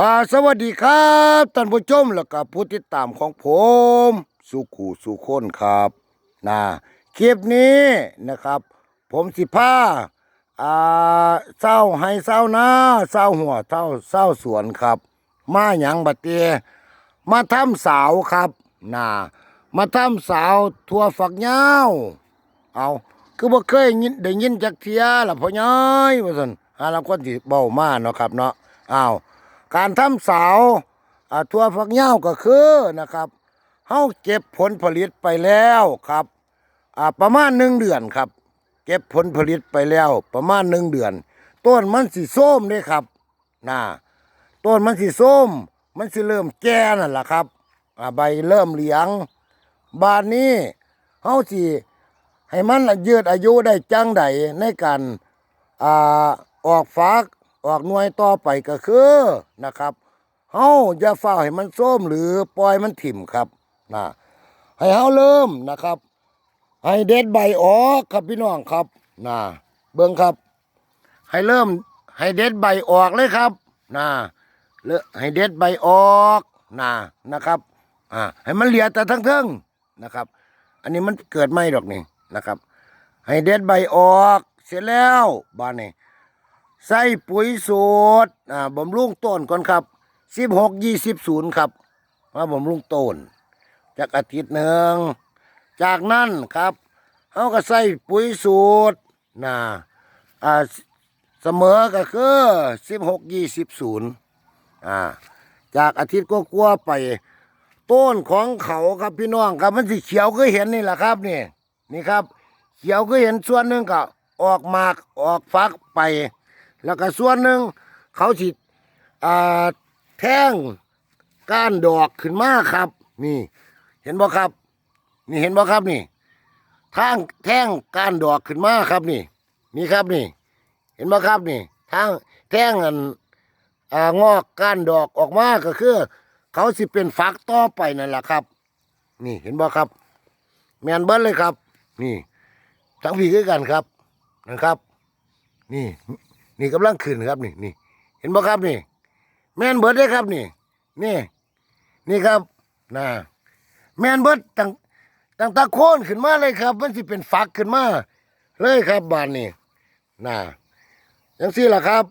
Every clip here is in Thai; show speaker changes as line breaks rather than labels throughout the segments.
อ่าสวัสดีครับท่านผู้ชมแล้วก็ผู้ติดตามของผม สุขูสุคนครับนะคลิปนี้นะครับ ผมสิพาอ่าเศร้าให้เศร้าหน้าเศร้าหัวเศร้าเศร้าสวนครับ มาหยังบัดเตมาทำสาวครับนะมาทำสาวทั่วฝักยาวเอาคือบ่เคยยินได้ยินจักเทียล่ะพ่อย้อยว่าซั่นหาลางคนสิเบ้ามาเนาะครับเนาะอ้าว การทำสาวทั่วฝักเหย้าก็คือนะครับเฮาเก็บผลผลิตไปแล้วครับประมาณหนึ่งเดือนครับ เก็บผลผลิตไปแล้ว ประมาณหนึ่งเดือน ต้นมันสิส้มเด้ครับนะต้นมันสิส้ม มันสิเริ่มแก่นั่นแหละครับใบเริ่มเหลืองบานนี้เฮาสิให้มันยืดอายุได้จังใดในการอออกฟัก ออกหน่วยต่อไปก็คือนะครับเฮาอย่าเฝ้าให้มันส้มหรือปล่อยมันถิ่มครับนะให้เฮาเริ่มนะครับ ให้เด็ดใบออกครับพี่น้องครับนะเบิ่งครับ ให้เริ่มให้เด็ดใบออกเลยครับนะเลอให้เด็ดใบออกนะนะครับอ่าให้มันเหลียแต่ทั้งเทิงนะครับ อันนี้มันเกิดไม่ดอกนี่นะครับ ให้เด็ดใบออกเสร็จแล้วบ้านนี้ ใส่ปุ๋ยสูตรอ่าบำรุงต้นก่อนครับสิบหกยี่สิบศูนย์ครับมาบำรุงต้นจากอาทิตย์หนึ่งจากนั้นครับเขาก็ใส่ปุ๋ยสูตรนะอ่าเสมอก็คือสิบหกยี่สิบศูนย์อ่าจากอาทิตย์ก็กลัวไป ต้นของเขาครับพี่น้องครับมันสีเขียวก็เห็นนี่แหละครับนี่นี่ครับ เขียวก็เห็นส่วนหนึ่งก็ออกหมากออกฟักไป แล้วก็ส่วนหนึ่งเขาสิอ่าแท่งก้านดอกขึ้นมาครับ นี่ เห็นบ่ครับ นี่เห็นบ่ครับนี่ทางแท่งก้านดอกขึ้นมาครับนี่ นี่ครับนี่ เห็นบ่ครับนี่ทางแท่งอันงอกก้านดอกออกมาก็คือ เขาสิเป็นฟักต่อไปนั่นแหละครับ นี่เห็นบ่ครับ แมนเบิ้ลเลยครับ นี่ทั้งพี่คือกันครับนะครับ นี่ นี่กำลังขึ้นครับนี่นี่เห็นบ่ครับนี่ แมนเบิร์ดเลยครับนี่ นี่ นี่ครับนะแมนเบิร์ดตั้งตั้งตะโคนขึ้นมาเลยครับ มันสิเป็นฟักขึ้นมาเลยครับบานนี่นะยังสี่ล่ะครับ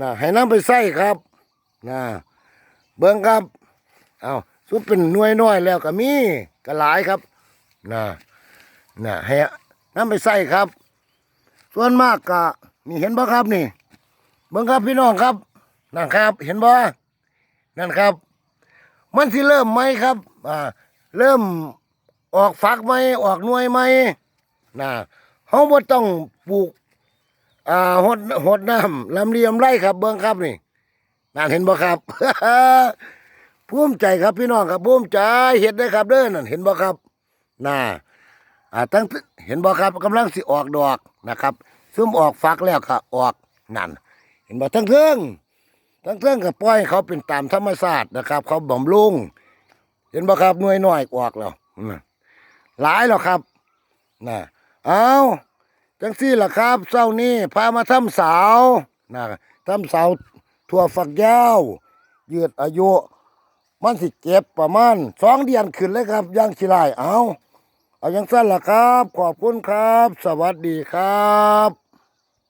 นะให้น้ำไปใส่ครับนะเบิ้งครับเอาสุดเป็นหน่วยน้อยแล้วก็มีก็หลายครับนะนะให้น้ำไปใส่ครับ ส่วนมากก็ นี่เห็นบ่ครับนี่เบิ่งครับพี่น้องครับนั่นครับ เห็นบ่นั่นครับ มันสิเริ่มไหมครับอ่าเริ่มออกฝักไหมออกหน่วยไหมนะเฮาบ่ต้องปลูกอ่าหดหดน้ำลำเลียมไร่ครับ เบิ่งครับนี่นั่นเห็นบ่ครับภูมิใจครับพี่น้องครับภูมิใจเห็นได้ครับเด้อนั่นเห็นบ่ครับน่าอ่าตั้งเห็นบ่ครับกำลังสิออกดอกนะครับ ซึมออกฟักแล้วก็ออกนั่น เห็นบ่ทั้งเทิงทั้งเทิงก็ปล่อยเขาเป็นตามธรรมชาตินะครับ เขาบำรุงเห็นบ่ครับหน่วยน้อยออกแล้วหลายแล้วครับน่ะเอาจังซี่ล่ะครับเช้านี้พามาทำสาวนะทำสาวทั่วฝักยาวยืดอายุมันสิเก็บประมาณสองเดือนขึ้นเลยครับย่างชิลายเอาเอาอย่างสั้นล่ะครับ ขอบคุณครับ สวัสดีครับ